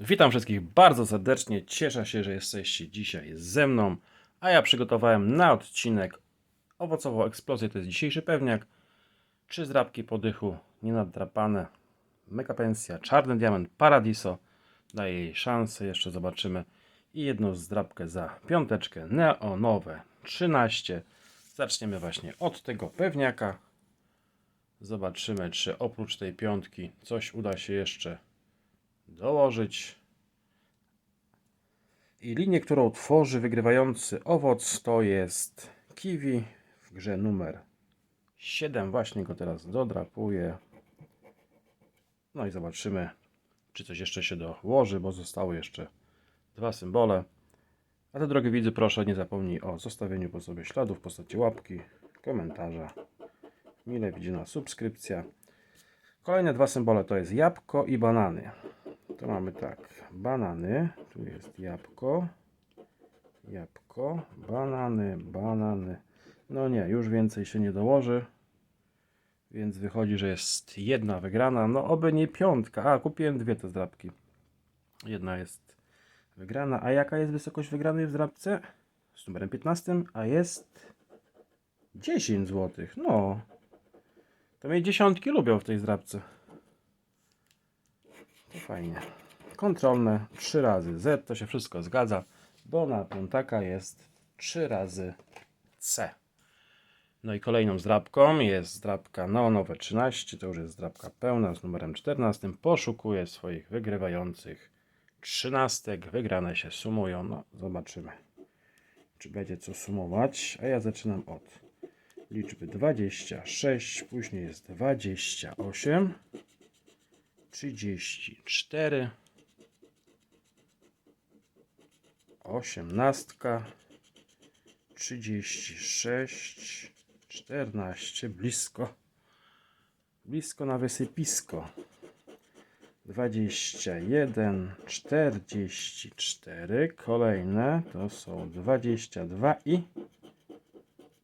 Witam wszystkich bardzo serdecznie. Cieszę się, że jesteście dzisiaj ze mną. A ja przygotowałem na odcinek owocową eksplozję. To jest dzisiejszy pewniak. Trzy zdrabki podychu, nienadrapane. Mega pensja, czarny diament, paradiso. Daje jej szansę, jeszcze zobaczymy. I jedną zdrabkę za piąteczkę, neonowe 13. Zaczniemy właśnie od tego pewniaka. Zobaczymy, czy oprócz tej piątki coś uda się jeszcze dołożyć. I linię, którą tworzy wygrywający owoc, to jest kiwi w grze numer 7. Właśnie go teraz dodrapuję. No i zobaczymy, czy coś jeszcze się dołoży, bo zostały jeszcze dwa symbole. A te drogie widzy, proszę nie zapomnij o zostawieniu po sobie śladów w postaci łapki, komentarza, mile widziana subskrypcja. Kolejne dwa symbole to jest jabłko i banany. To mamy tak, banany, tu jest jabłko, jabłko, banany, banany. No nie, już więcej się nie dołoży, więc wychodzi, że jest jedna wygrana. No oby nie piątka, a kupiłem dwie te zdrabki. Jedna jest wygrana, a jaka jest wysokość wygranej w zdrabce? Z numerem 15, a jest 10 zł. No, to mnie dziesiątki lubią w tej zdrabce. Fajnie. Kontrolne 3 razy Z, to się wszystko zgadza, bo na piątaka jest 3 razy C. No i kolejną zdrabką jest zdrabka neonowe 13, to już jest zdrabka pełna z numerem 14. Poszukuję swoich wygrywających trzynastek. Wygrane się sumują. No, zobaczymy, czy będzie co sumować. A ja zaczynam od liczby 26, później jest 28. 34 osiemnastka. 36 14 blisko. Blisko na wysypisko. 21 44 kolejne to są 22 i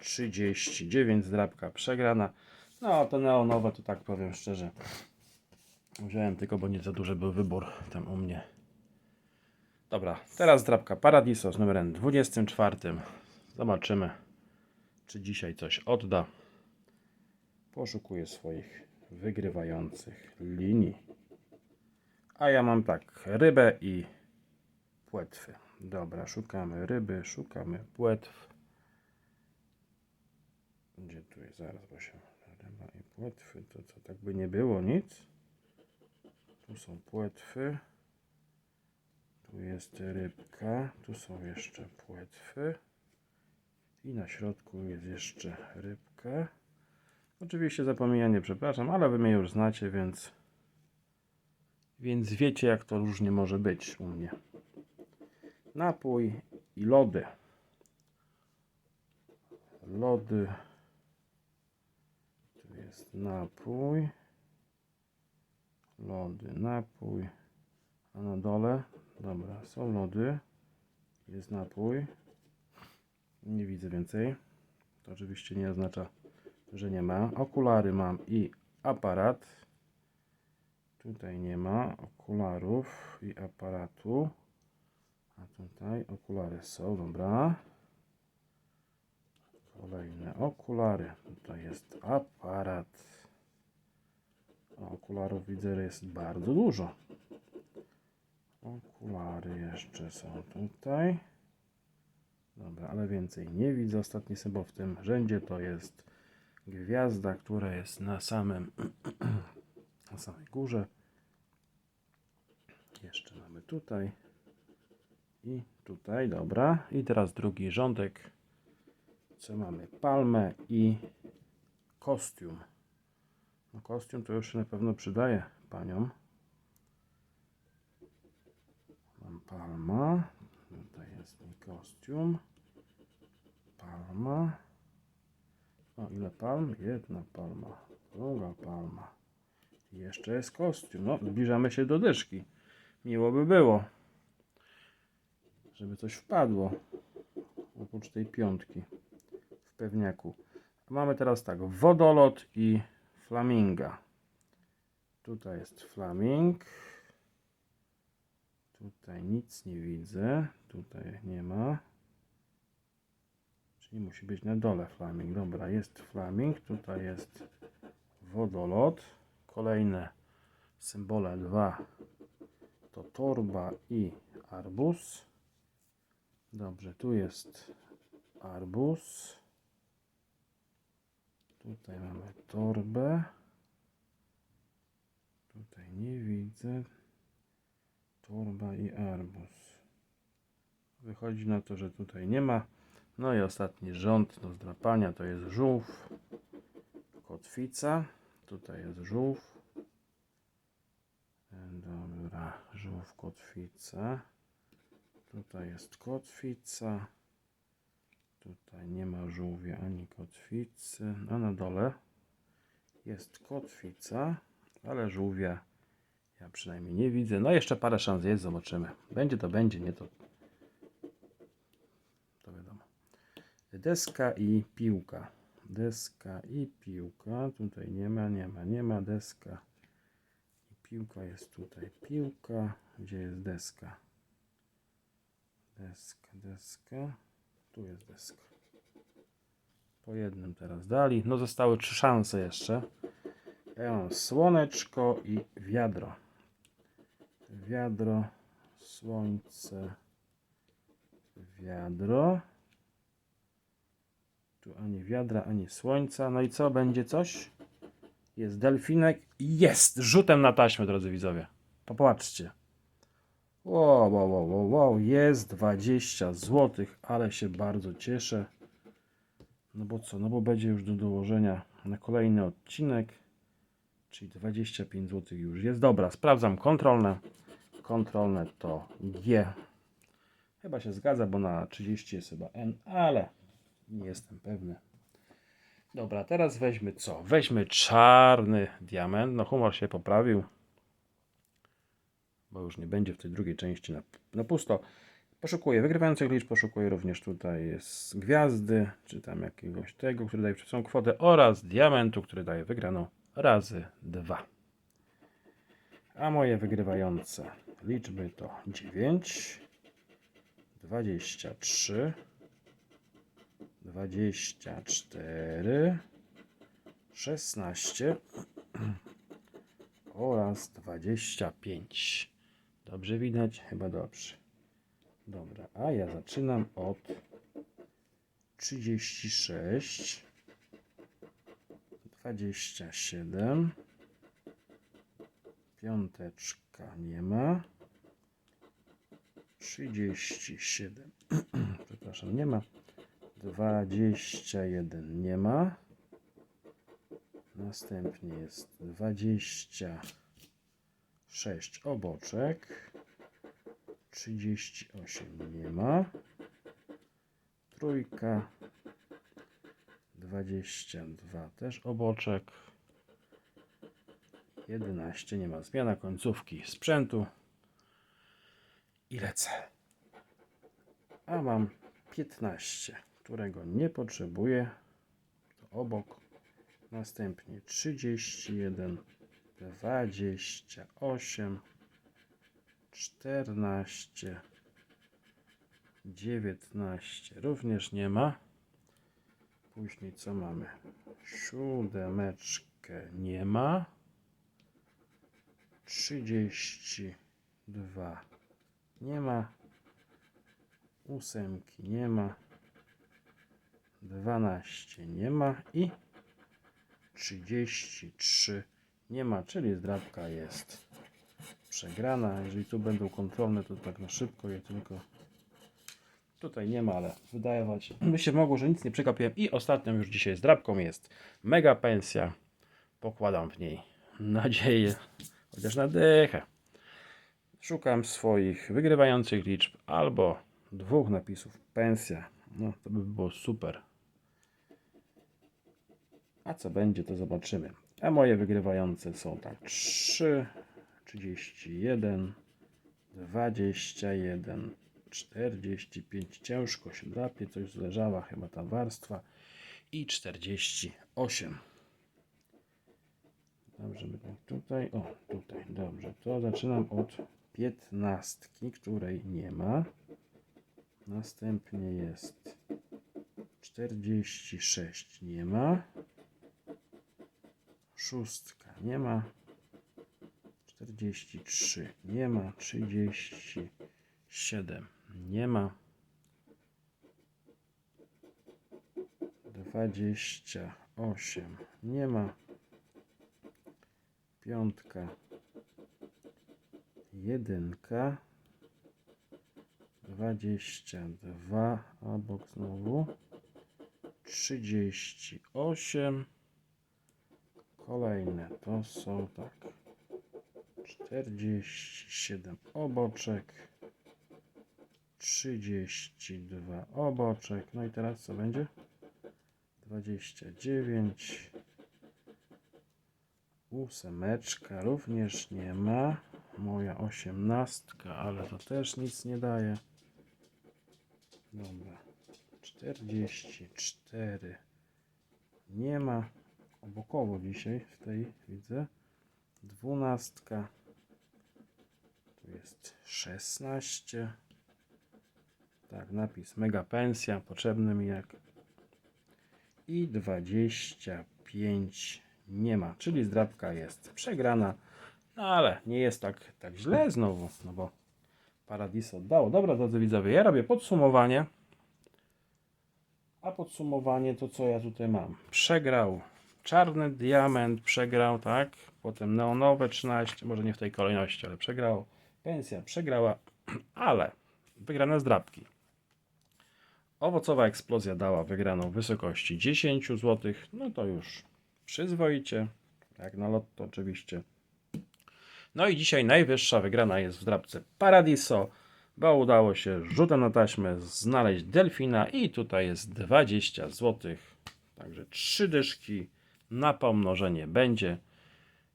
39 zdrabka przegrana. No to neonowe to tak powiem szczerze Wziąłem tylko, bo nie za duży był wybór tam u mnie. Dobra, teraz drapka Paradiso z numerem 24. Zobaczymy, czy dzisiaj coś odda. Poszukuję swoich wygrywających linii. A ja mam tak, rybę i płetwy. Dobra, szukamy ryby, szukamy płetw. Gdzie tu jest? Zaraz, bo się ryba i płetwy, to co, tak by nie było nic. Tu są płetwy. Tu jest rybka. Tu są jeszcze płetwy. I na środku jest jeszcze rybka. Oczywiście za pomijanie przepraszam, ale wy mnie już znacie, więc więc wiecie jak to różnie może być u mnie. Napój i lody. Lody. Tu jest napój lody, napój, a na dole, dobra, są lody, jest napój, nie widzę więcej, to oczywiście nie oznacza, że nie ma, okulary mam i aparat, tutaj nie ma okularów i aparatu, a tutaj okulary są, dobra, kolejne okulary, tutaj jest aparat, okularów widzę, że jest bardzo dużo. Okulary jeszcze są tutaj. Dobra, ale więcej nie widzę. Ostatni symbol w tym rzędzie to jest gwiazda, która jest na samym na samej górze. Jeszcze mamy tutaj i tutaj, dobra. I teraz drugi rządek. Co mamy? Palmę i kostium. Kostium to już się na pewno przydaje paniom. Mam palma. Tutaj jest mi kostium. Palma. O, ile palm? Jedna palma. Druga palma. I jeszcze jest kostium. No, zbliżamy się do dyszki. Miło by było, żeby coś wpadło. Oprócz tej piątki w pewniaku. Mamy teraz tak, wodolot i flaminga. Tutaj jest flaming. Tutaj nic nie widzę. Tutaj nie ma. Czyli musi być na dole flaming. Dobra, jest flaming. Tutaj jest wodolot. Kolejne symbole 2 to torba i arbuz. Dobrze, tu jest arbuz. Tutaj mamy torbę. Tutaj nie widzę. Torba i arbuz. Wychodzi na to, że tutaj nie ma. No i ostatni rząd do zdrapania to jest żółw, kotwica. Tutaj jest żółw. Dobra, żółw, kotwica. Tutaj jest kotwica. Tutaj nie ma żółwia ani kotwicy. A na dole jest kotwica, ale żółwia ja przynajmniej nie widzę. No jeszcze parę szans jest, zobaczymy. Będzie to będzie, nie to. To wiadomo. Deska i piłka. Deska i piłka. Tutaj nie ma, nie ma, nie ma. Deska i piłka jest tutaj. Piłka. Gdzie jest deska? Deska, deska. Tu jest deska. Po jednym teraz dali. No zostały trzy szanse jeszcze. Ja mam słoneczko i wiadro. Wiadro, słońce, wiadro. Tu ani wiadra, ani słońca. No i co? Będzie coś? Jest delfinek. Jest! Rzutem na taśmę, drodzy widzowie. Popatrzcie. Wow, wow, wow, wow, wow. Jest 20 zł, ale się bardzo cieszę. No bo co? No bo będzie już do dołożenia na kolejny odcinek. Czyli 25 zł już jest. Dobra, sprawdzam kontrolne. Kontrolne to G. Chyba się zgadza, bo na 30 jest chyba N, ale nie jestem pewny. Dobra, teraz weźmy co? Weźmy czarny diament. No humor się poprawił. Bo już nie będzie w tej drugiej części na, na pusto. Poszukuję wygrywających liczb, poszukuję również tutaj jest gwiazdy, czy tam jakiegoś tego, który daje przed kwotę oraz diamentu, który daje wygraną razy 2. A moje wygrywające liczby to 9, 23, 24, 16 oraz 25. Dobrze widać? Chyba dobrze. Dobra, a ja zaczynam od 36, 27, piąteczka nie ma, 37, przepraszam, nie ma, 21 nie ma, następnie jest 26 oboczek, 38 nie ma. Trójka. 22 też oboczek. 11 nie ma. Zmiana końcówki sprzętu. I lecę. A mam 15, którego nie potrzebuję. To obok. Następnie 31, 28, 14, 19 również nie ma. Później co mamy? Siódemeczkę nie ma. 32 nie ma. Ósemki nie ma. 12 nie ma i 33 nie ma, czyli zdrabka jest przegrana. Jeżeli tu będą kontrolne, to tak na szybko je tylko. Tutaj nie ma, ale wydawać by się mogło, że nic nie przegapiłem. I ostatnią już dzisiaj zdrabką jest mega pensja. Pokładam w niej nadzieję, chociaż na dychę. Szukam swoich wygrywających liczb albo dwóch napisów pensja. No to by było super. A co będzie, to zobaczymy. A moje wygrywające są tak 3, 31, 21, 45. Ciężko się drapie, coś zleżała chyba ta warstwa. I 48. Dobrze, by tak tutaj. O, tutaj. Dobrze, to zaczynam od piętnastki, której nie ma. Następnie jest 46, nie ma. Szóstka, nie ma. 43, nie ma. 37, nie ma. 28, nie ma. Piątka, jedynka, dwadzieścia dwa, obok znowu, trzydzieści osiem, kolejne to są tak, czterdzieści siedem oboczek, trzydzieści dwa oboczek, no i teraz co będzie? Dwadzieścia dziewięć, ósemeczka również nie ma, moja osiemnastka, ale to też nic nie daje. Dobra. 44 nie ma. Obokowo dzisiaj w tej widzę. Dwunastka. Tu jest 16. Tak, napis mega pensja, potrzebny mi jak. I 25 nie ma, czyli zdrabka jest przegrana. No ale nie jest tak, tak źle znowu, no bo Paradiso dało. Dobra, drodzy widzowie, ja robię podsumowanie. A podsumowanie to co ja tutaj mam? Przegrał czarny diament, przegrał, tak? Potem neonowe 13, może nie w tej kolejności, ale przegrał. Pensja przegrała, ale wygrane zdrabki. Owocowa eksplozja dała wygraną w wysokości 10 zł. No to już przyzwoicie, jak na lotto oczywiście. No i dzisiaj najwyższa wygrana jest w zdrabce Paradiso, bo udało się rzutem na taśmę znaleźć delfina i tutaj jest 20 zł. Także trzy dyszki na pomnożenie będzie.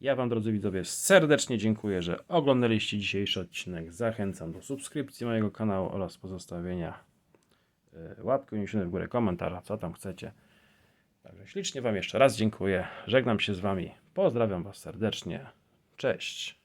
Ja Wam, drodzy widzowie, serdecznie dziękuję, że oglądaliście dzisiejszy odcinek. Zachęcam do subskrypcji mojego kanału oraz pozostawienia y, łapki uniesione w górę, komentarza, co tam chcecie. Także ślicznie Wam jeszcze raz dziękuję. Żegnam się z Wami. Pozdrawiam Was serdecznie. Cześć.